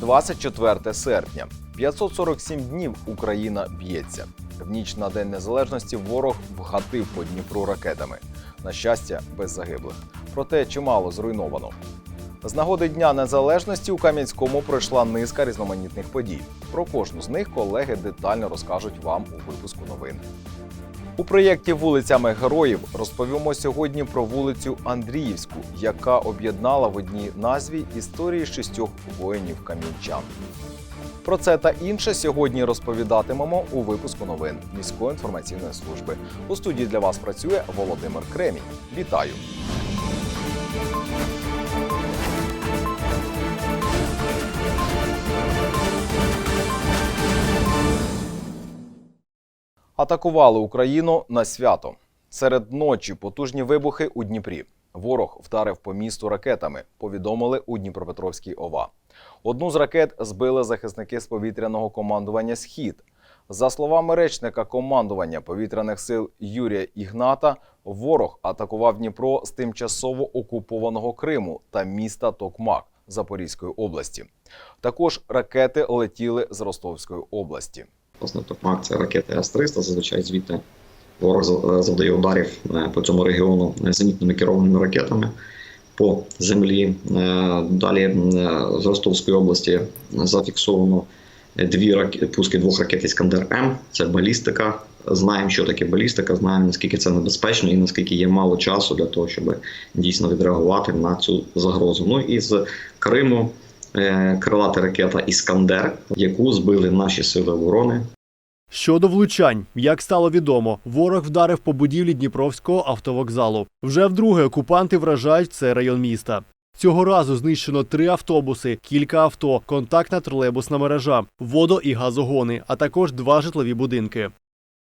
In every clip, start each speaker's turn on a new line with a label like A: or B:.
A: 24 серпня. 547 днів Україна б'ється. В ніч на День Незалежності ворог вгатив по Дніпру ракетами. На щастя, без загиблих. Проте чимало зруйновано. З нагоди Дня Незалежності у Кам'янському пройшла низка різноманітних подій. Про кожну з них колеги детально розкажуть вам у випуску новин. У проєкті Вулицями героїв розповімо сьогодні про вулицю Андріївську, яка об'єднала в одній назві історії шістьох воїнів кам'янчан. Про це та інше сьогодні розповідатимемо у випуску новин міської інформаційної служби. У студії для вас працює Володимир Кремінь. Вітаю! Атакували Україну на свято. Серед ночі потужні вибухи у Дніпрі. Ворог вдарив по місту ракетами, повідомили у Дніпропетровській ОВА. Одну з ракет збили захисники з повітряного командування Схід. За словами речника командування повітряних сил Юрія Ігната, ворог атакував Дніпро з тимчасово окупованого Криму та міста Токмак Запорізької області. Також ракети летіли з Ростовської області.
B: Власне, Токмак це ракети С-300, зазвичай звідти ворог за- завдає ударів е, по цьому регіону зенітними керованими ракетами по землі. Е, Далі е, з Ростовської області зафіксовано дві раке- пуски двох ракет Іскандер М. Це балістика. Знаємо, що таке балістика, знаємо наскільки це небезпечно і наскільки є мало часу для того, щоб дійсно відреагувати на цю загрозу. Ну і з Криму е, крилата ракета Іскандер, яку збили наші сили оборони
C: Щодо влучань, як стало відомо, ворог вдарив по будівлі Дніпровського автовокзалу. Вже вдруге окупанти вражають цей район міста. Цього разу знищено три автобуси, кілька авто, контактна тролейбусна мережа, водо- і газогони, а також два житлові будинки.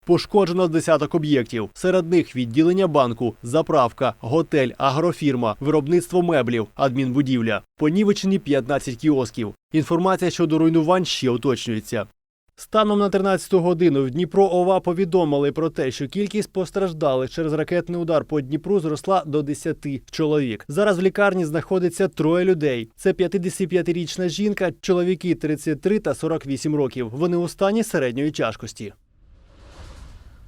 C: Пошкоджено десяток об'єктів. Серед них відділення банку, заправка, готель, агрофірма, виробництво меблів, адмінбудівля. Понівечені 15 кіосків. Інформація щодо руйнувань ще уточнюється. Станом на 13 годину в Дніпро ОВА повідомили про те, що кількість постраждалих через ракетний удар по Дніпру зросла до 10 чоловік. Зараз в лікарні знаходиться троє людей. Це 55-річна жінка, чоловіки 33 та 48 років. Вони у стані середньої тяжкості.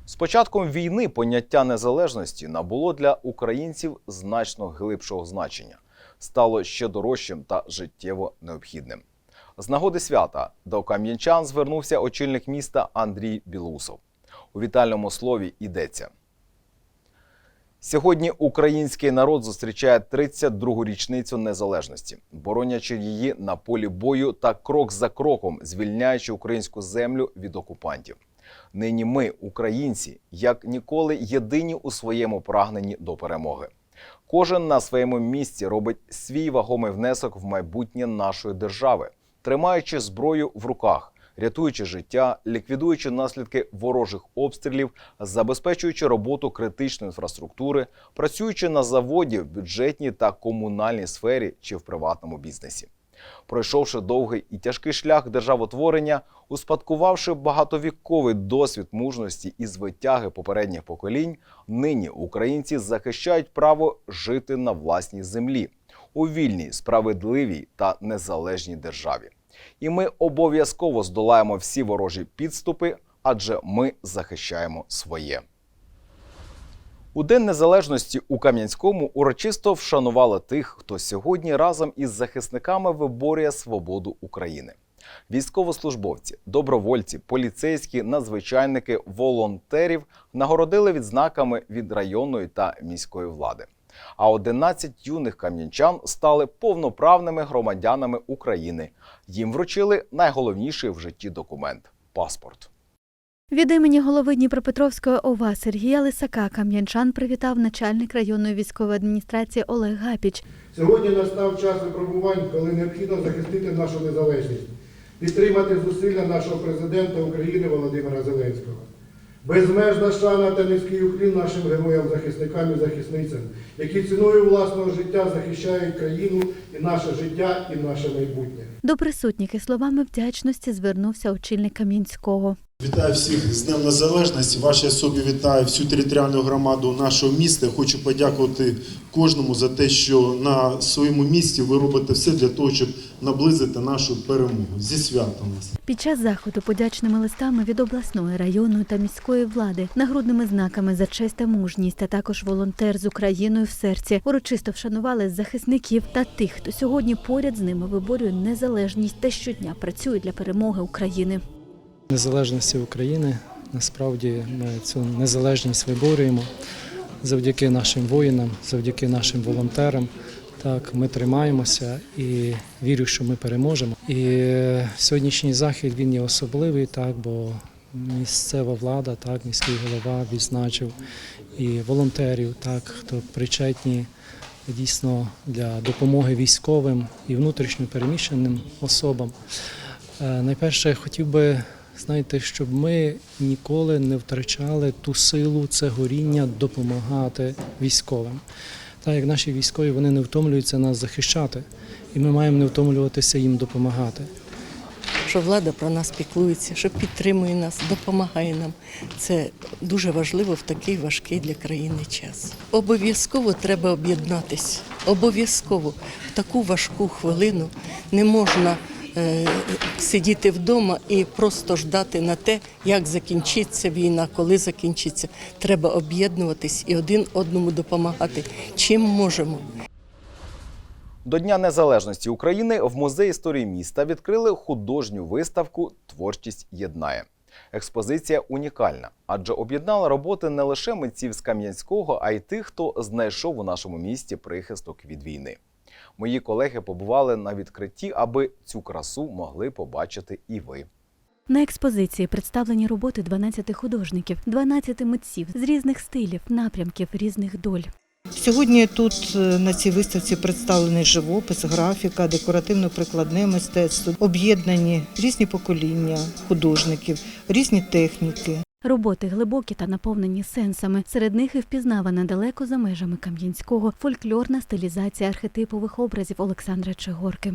A: З початком війни поняття незалежності набуло для українців значно глибшого значення, стало ще дорожчим та життєво необхідним. З нагоди свята до кам'янчан звернувся очільник міста Андрій Білусов. У вітальному слові йдеться. Сьогодні український народ зустрічає 32-гу річницю незалежності, боронячи її на полі бою та крок за кроком звільняючи українську землю від окупантів. Нині ми, українці, як ніколи єдині у своєму прагненні до перемоги. Кожен на своєму місці робить свій вагомий внесок в майбутнє нашої держави, тримаючи зброю в руках, рятуючи життя, ліквідуючи наслідки ворожих обстрілів, забезпечуючи роботу критичної інфраструктури, працюючи на заводі в бюджетній та комунальній сфері чи в приватному бізнесі. Пройшовши довгий і тяжкий шлях державотворення, успадкувавши багатовіковий досвід мужності і звитяги попередніх поколінь, нині українці захищають право жити на власній землі у вільній, справедливій та незалежній державі. І ми обов'язково здолаємо всі ворожі підступи, адже ми захищаємо своє. У День Незалежності у Кам'янському урочисто вшанували тих, хто сьогодні разом із захисниками виборює свободу України. Військовослужбовці, добровольці, поліцейські, надзвичайники, волонтерів нагородили відзнаками від районної та міської влади. А 11 юних кам'янчан стали повноправними громадянами України. Їм вручили найголовніший в житті документ паспорт.
D: Від імені голови Дніпропетровської ОВА Сергія Лисака кам'янчан привітав начальник районної військової адміністрації Олег Гапіч.
E: Сьогодні настав час випробувань, коли необхідно захистити нашу незалежність, підтримати зусилля нашого президента України Володимира Зеленського. Безмежна шана та низький уклін нашим героям, захисникам і захисницям, які ціною власного життя захищають країну і наше життя, і наше майбутнє.
D: До присутніх із словами вдячності звернувся очільник Кам'янського.
F: Вітаю всіх з Днем Незалежності. Вашій особі вітаю всю територіальну громаду нашого міста. Хочу подякувати кожному за те, що на своєму місці ви робите все для того, щоб наблизити нашу перемогу. Зі святом!
D: Під час заходу подячними листами від обласної, районної та міської влади, нагрудними знаками за честь та мужність, та також волонтер з Україною в серці урочисто вшанували захисників та тих, хто сьогодні поряд з ними виборює незалежність та щодня працює для перемоги України.
G: Незалежності України. Насправді ми цю незалежність виборюємо завдяки нашим воїнам, завдяки нашим волонтерам. Так, ми тримаємося і вірю, що ми переможемо. І е, сьогоднішній захід він є особливий, так, бо місцева влада, так, міський голова відзначив і волонтерів, так, хто причетні дійсно для допомоги військовим і внутрішньо переміщеним особам. Е, Найперше, хотів би, знаєте, щоб ми ніколи не втрачали ту силу, це горіння допомагати військовим. Так як наші військові вони не втомлюються нас захищати, і ми маємо не втомлюватися їм допомагати.
H: що влада про нас піклується, що підтримує нас, допомагає нам. Це дуже важливо в такий важкий для країни час. Обов'язково треба об'єднатись. Обов'язково в таку важку хвилину не можна сидіти вдома і просто ждати на те, як закінчиться війна, коли закінчиться. Треба об'єднуватись і один одному допомагати. Чим можемо.
A: До Дня Незалежності України в музеї історії міста відкрили художню виставку Творчість єднає. Експозиція унікальна, адже об'єднала роботи не лише митців з Кам'янського, а й тих, хто знайшов у нашому місті прихисток від війни. Мої колеги побували на відкритті, аби цю красу могли побачити і ви.
D: На експозиції представлені роботи 12 художників, 12 митців з різних стилів, напрямків, різних доль.
I: Сьогодні тут е, на цій виставці представлений живопис, графіка, декоративно-прикладне мистецтво, об'єднані різні покоління художників, різні техніки.
D: Роботи глибокі та наповнені сенсами. Серед них і впізнавана далеко за межами Кам'янського фольклорна стилізація архетипових образів Олександра Чигорки.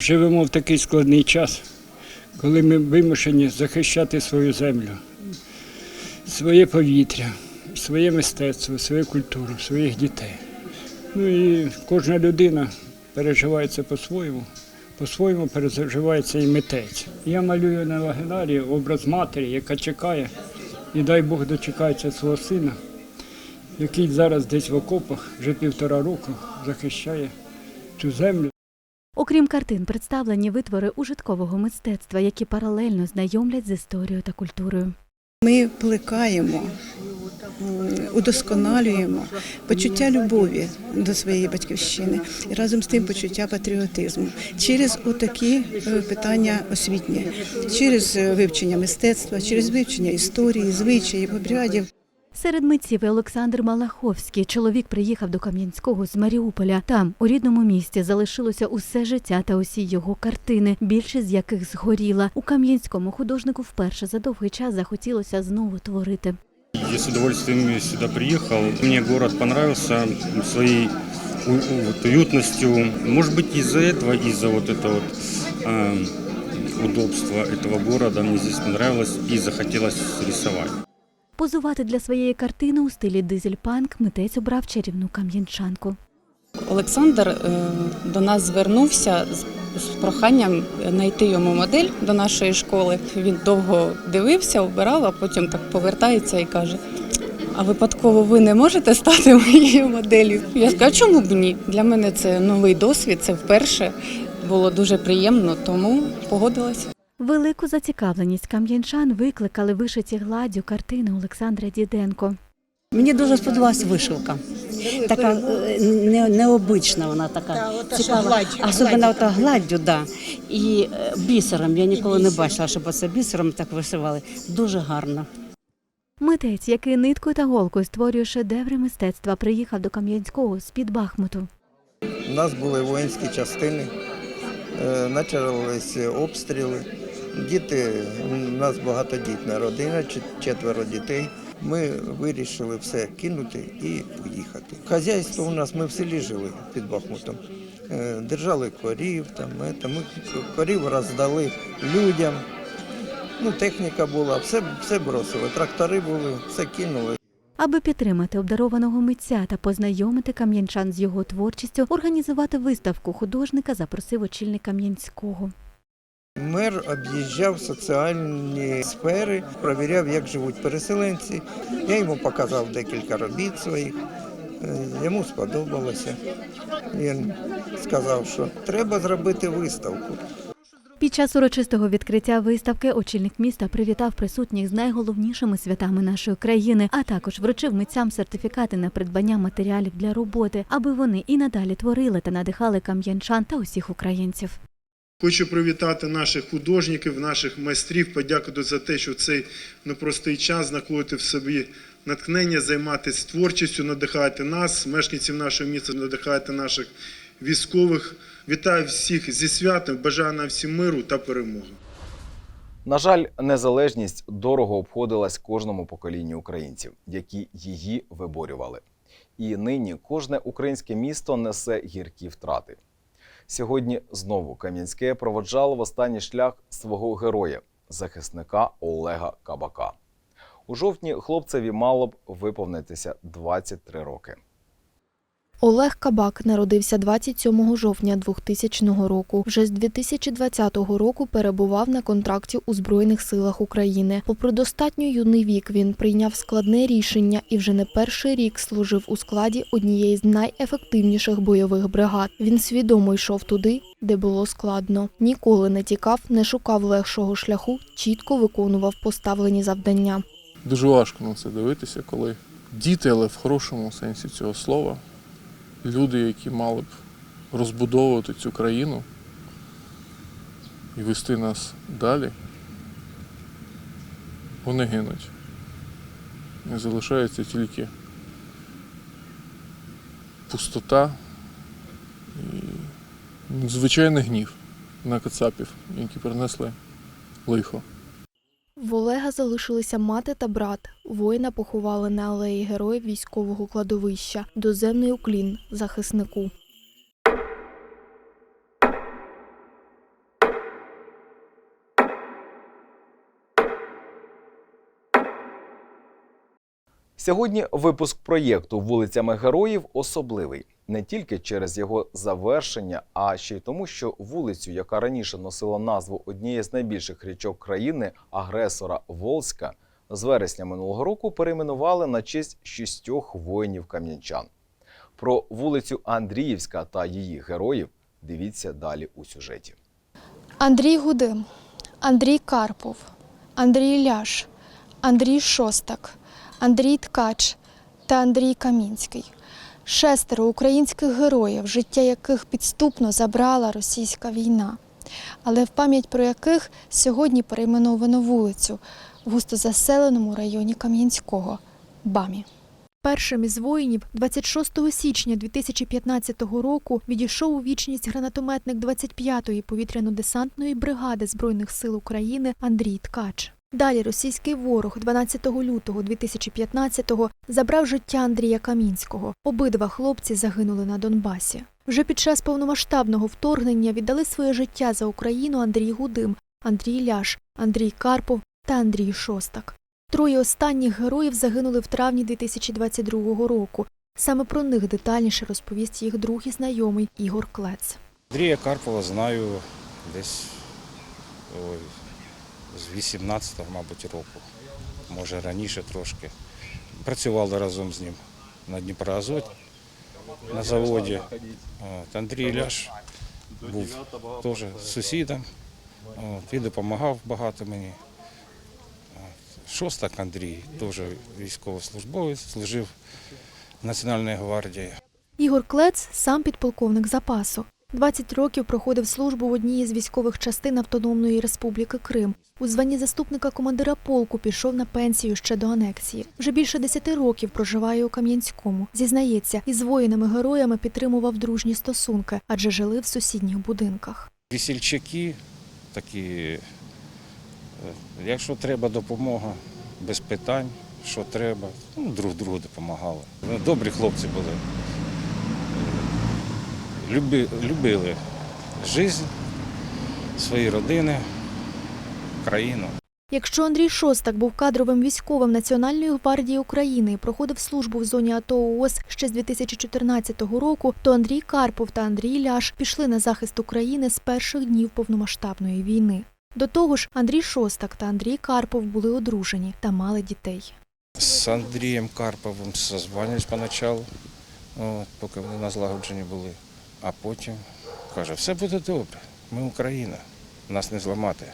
J: Живемо в такий складний час, коли ми вимушені захищати свою землю, своє повітря, своє мистецтво, свою культуру, своїх дітей. Ну і кожна людина переживає це по-своєму, по-своєму переживає це і митець. Я малюю на вагінарі образ матері, яка чекає, і дай Бог дочекається свого сина, який зараз десь в окопах вже півтора року захищає цю землю.
D: Окрім картин, представлені витвори ужиткового мистецтва, які паралельно знайомлять з історією та культурою.
K: Ми плекаємо, удосконалюємо почуття любові до своєї батьківщини і разом з тим почуття патріотизму через отакі е, питання освітні, через е, вивчення мистецтва, через вивчення історії, звичаїв, обрядів.
D: Серед митців Олександр Малаховський. Чоловік приїхав до Кам'янського з Маріуполя. Там, у рідному місті, залишилося усе життя та усі його картини, більшість з яких згоріла. У Кам'янському художнику вперше за довгий час захотілося знову творити.
L: Я с удовольствием сюда приехал. Мне город понравился своей у- у- вот уютностью. Может быть, из-за этого, из-за вот этого вот, э, удобства этого города мне здесь понравилось и захотелось рисовать.
D: Позувати для своєї картини у стилі дизель-панк митець обрав чарівну кам'янчанку.
M: Олександр е, до нас звернувся з проханням знайти йому модель до нашої школи. Він довго дивився, обирав, а потім так повертається і каже: А випадково ви не можете стати моєю моделлю? Я скажу, чому б ні? Для мене це новий досвід, це вперше. Було дуже приємно, тому погодилася.
D: Велику зацікавленість кам'янчан викликали вишиті гладдю картини Олександра Діденко.
N: Мені дуже сподобалась вишивка. Така е, не, необична вона така цікава. Особливо та гладдю, да. І е, бісером. Я ніколи не бачила, щоб оце бісером так вишивали. Дуже гарно.
D: Митець, який ниткою та голкою створює шедеври мистецтва, приїхав до Кам'янського з під Бахмуту.
O: У нас були воїнські частини, е, почалися обстріли. Діти, у нас багатодітна родина, четверо дітей. Ми вирішили все кинути і поїхати. Хазяйство у нас ми в селі жили під Бахмутом. Е, Держали корів, там, це, ми корів роздали людям. Ну, техніка була, все, все бросили. Трактори були, все кинули.
D: Аби підтримати обдарованого митця та познайомити кам'янчан з його творчістю, організувати виставку художника запросив очільник Кам'янського.
O: Мер об'їжджав соціальні сфери, провіряв, як живуть переселенці. Я йому показав декілька робіт своїх. Е, Йому сподобалося. Він сказав, що треба зробити виставку.
D: Під час урочистого відкриття виставки очільник міста привітав присутніх з найголовнішими святами нашої країни, а також вручив митцям сертифікати на придбання матеріалів для роботи, аби вони і надалі творили та надихали кам'янчан та усіх українців.
F: Хочу привітати наших художників, наших майстрів, подякувати за те, що в цей непростий час знаходити в собі натхнення, займатися творчістю, надихати нас, мешканців нашого міста, надихати наших військових. Вітаю всіх зі святом, бажаю нам всім миру та перемоги.
A: На жаль, незалежність дорого обходилась кожному поколінню українців, які її виборювали. І нині кожне українське місто несе гіркі втрати. Сьогодні знову Кам'янське проводжало в останній шлях свого героя, захисника Олега Кабака. У жовтні хлопцеві мало б виповнитися 23 роки.
P: Олег Кабак народився 27 жовтня 2000 року. Вже з 2020 року перебував на контракті у Збройних силах України. Попри достатньо юний вік, він прийняв складне рішення і вже не перший рік служив у складі однієї з найефективніших бойових бригад. Він свідомо йшов туди, де було складно. Ніколи не тікав, не шукав легшого шляху, чітко виконував поставлені завдання.
Q: Дуже важко на це дивитися, коли діти, але в хорошому сенсі цього слова, люди, які мали б розбудовувати цю країну і вести нас далі, вони гинуть. І залишається тільки пустота і звичайний гнів на кацапів, які принесли лихо.
P: В Олега залишилися мати та брат. Воїна поховали на алеї героїв військового кладовища. Доземний уклін захиснику.
A: Сьогодні випуск проєкту вулицями героїв особливий не тільки через його завершення, а ще й тому, що вулицю, яка раніше носила назву однієї з найбільших річок країни агресора Волська, з вересня минулого року перейменували на честь шістьох воїнів кам'янчан. Про вулицю Андріївська та її героїв дивіться далі у сюжеті.
P: Андрій Гудим, Андрій Карпов, Андрій Ляш, Андрій Шостак, Андрій Ткач та Андрій Камінський. Шестеро українських героїв, життя яких підступно забрала російська війна, але в пам'ять про яких сьогодні перейменовано вулицю в густозаселеному районі Кам'янського Бамі. Першим із воїнів 26 січня 2015 року відійшов у вічність гранатометник 25-ї повітряно-десантної бригади Збройних сил України Андрій Ткач. Далі російський ворог 12 лютого 2015-го забрав життя Андрія Камінського. Обидва хлопці загинули на Донбасі. Вже під час повномасштабного вторгнення віддали своє життя за Україну Андрій Гудим, Андрій Ляш, Андрій Карпов та Андрій Шостак. Троє останніх героїв загинули в травні 2022 року. Саме про них детальніше розповість їх друг і знайомий Ігор Клец.
R: Андрія Карпова знаю десь ой, з 18-го, мабуть, року, може раніше трошки. Працювали разом з ним на Дніпроазоті, на заводі. От, Андрій Ляш був теж сусідом, от, він допомагав багато мені. Шостак Андрій, теж військовослужбовець, служив в Національній гвардії.
P: Ігор Клец сам підполковник запасу. 20 років проходив службу в одній із військових частин Автономної Республіки Крим. У званні заступника командира полку пішов на пенсію ще до анексії. Вже більше 10 років проживає у Кам'янському. Зізнається, із воїнами-героями підтримував дружні стосунки, адже жили в сусідніх будинках.
R: Весільчаки такі, е, якщо треба допомога, без питань, що треба, ну, друг другу допомагали. Добрі хлопці були. Люби, любили життя, свої родини, країну.
P: Якщо Андрій Шостак був кадровим військовим Національної гвардії України і проходив службу в зоні АТО ООС ще з 2014 року, то Андрій Карпов та Андрій Ляш пішли на захист України з перших днів повномасштабної війни. До того ж, Андрій Шостак та Андрій Карпов були одружені та мали дітей.
R: З Андрієм Карповим созванювались поначалу, поки вони на злагодженні були. А потім каже, все буде добре, ми Україна, нас не зламати.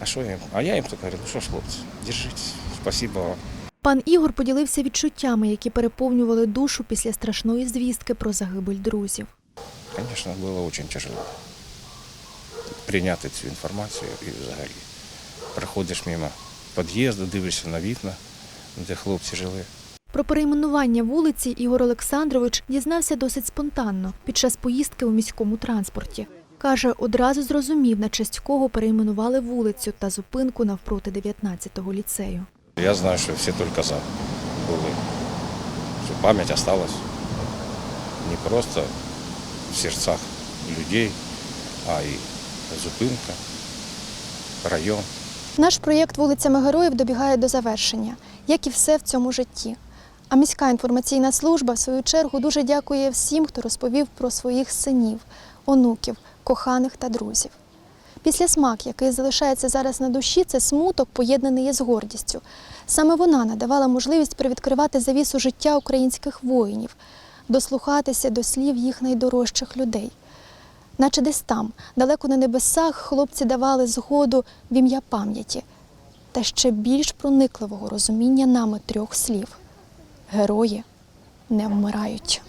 R: А що їм? А я їм то кажу, ну що ж, хлопці, держіть, спасибо вам.
P: Пан Ігор поділився відчуттями, які переповнювали душу після страшної звістки про загибель друзів.
R: Звісно, було дуже тяжело прийняти цю інформацію і взагалі. Приходиш мимо під'їзду, дивишся на вікна, де хлопці жили.
P: Про перейменування вулиці Ігор Олександрович дізнався досить спонтанно під час поїздки у міському транспорті. Каже, одразу зрозумів, на честь кого перейменували вулицю та зупинку навпроти 19-го ліцею.
R: Я знаю, що всі тільки за були. Що пам'ять осталась не просто в серцях людей, а й зупинка, район.
P: Наш проєкт вулицями героїв добігає до завершення, як і все в цьому житті. А міська інформаційна служба, в свою чергу, дуже дякує всім, хто розповів про своїх синів, онуків, коханих та друзів. Після смак, який залишається зараз на душі, це смуток, поєднаний із гордістю. Саме вона надавала можливість привідкривати завісу життя українських воїнів, дослухатися до слів їх найдорожчих людей. Наче десь там, далеко на небесах, хлопці давали згоду в ім'я пам'яті та ще більш проникливого розуміння нами трьох слів: герої не вмирають.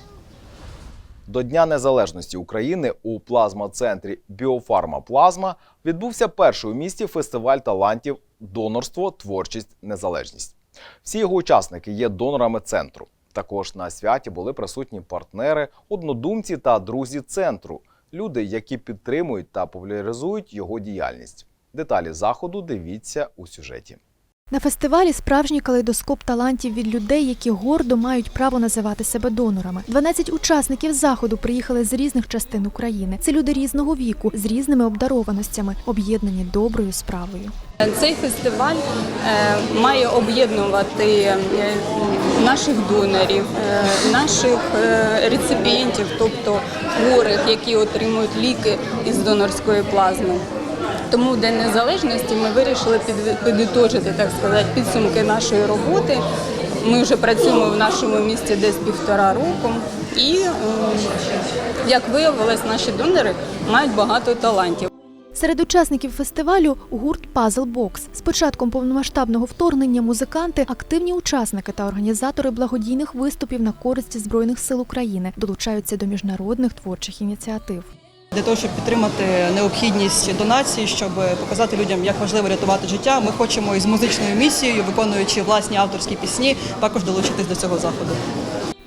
A: До Дня Незалежності України у плазма-центрі Біофарма Плазма відбувся перший у місті фестиваль талантів Донорство, творчість, незалежність. Всі його учасники є донорами центру. Також на святі були присутні партнери, однодумці та друзі центру, люди, які підтримують та популяризують його діяльність. Деталі заходу дивіться у сюжеті.
P: На фестивалі справжній калейдоскоп талантів від людей, які гордо мають право називати себе донорами. 12 учасників заходу приїхали з різних частин України. Це люди різного віку, з різними обдарованостями, об'єднані доброю справою.
M: Цей фестиваль е, має об'єднувати е, наших донорів, е, наших реципієнтів, тобто хворих, які отримують ліки із донорської плазми. Тому День Незалежності ми вирішили під- підітожити, так сказати, підсумки нашої роботи. Ми вже працюємо в нашому місті десь півтора року, і як виявилось, наші донори мають багато талантів.
P: Серед учасників фестивалю гурт Puzzle Box. З початком повномасштабного вторгнення музиканти, активні учасники та організатори благодійних виступів на користь Збройних сил України долучаються до міжнародних творчих ініціатив.
S: Для того, щоб підтримати необхідність донації, щоб показати людям, як важливо рятувати життя, ми хочемо із музичною місією, виконуючи власні авторські пісні, також долучитись до цього заходу.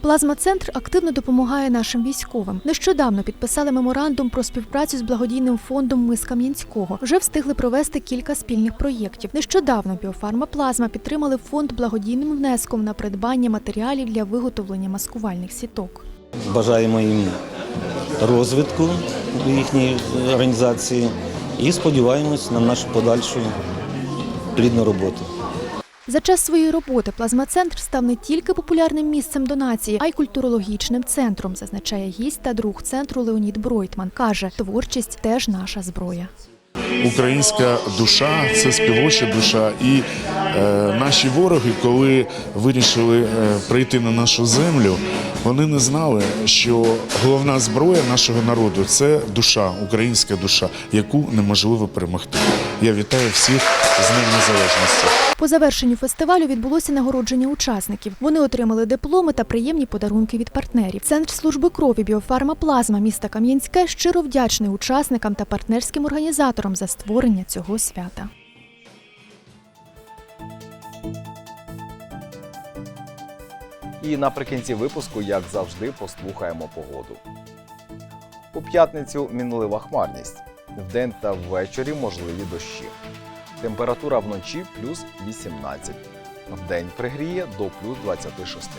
P: Плазма-центр активно допомагає нашим військовим. Нещодавно підписали меморандум про співпрацю з благодійним фондом Ми з Кам'янського. Вже встигли провести кілька спільних проєктів. Нещодавно біофарма Плазма підтримали фонд благодійним внеском на придбання матеріалів для виготовлення маскувальних сіток.
T: Бажаємо їм розвитку їхньої організації і сподіваємось на нашу подальшу плідну роботу.
P: За час своєї роботи плазма-центр став не тільки популярним місцем донації, а й культурологічним центром, зазначає гість та друг центру Леонід Бройтман. Каже, творчість теж наша зброя.
U: Українська душа це співоча душа, і е, наші вороги, коли вирішили е, прийти на нашу землю, вони не знали, що головна зброя нашого народу це душа, українська душа, яку неможливо перемогти. Я вітаю всіх з Днем Незалежності.
P: По завершенню фестивалю відбулося нагородження учасників. Вони отримали дипломи та приємні подарунки від партнерів. Центр служби крові Біофарма Плазма міста Кам'янське щиро вдячний учасникам та партнерським організаторам за створення цього свята.
A: І наприкінці випуску, як завжди, послухаємо погоду. У п'ятницю мінлива хмарність. Вдень та ввечері можливі дощі. Температура вночі плюс 18. Вдень пригріє до плюс 26.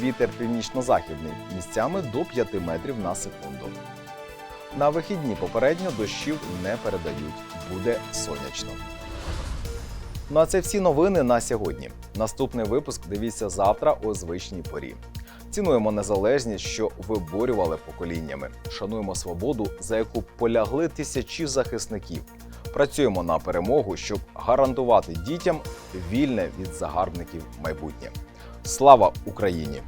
A: Вітер північно-західний місцями до 5 метрів на секунду. На вихідні попередньо дощів не передають. Буде сонячно. Ну а це всі новини на сьогодні. Наступний випуск дивіться завтра о звичній порі. Цінуємо незалежність, що виборювали поколіннями. Шануємо свободу, за яку полягли тисячі захисників. Працюємо на перемогу, щоб гарантувати дітям вільне від загарбників майбутнє. Слава Україні!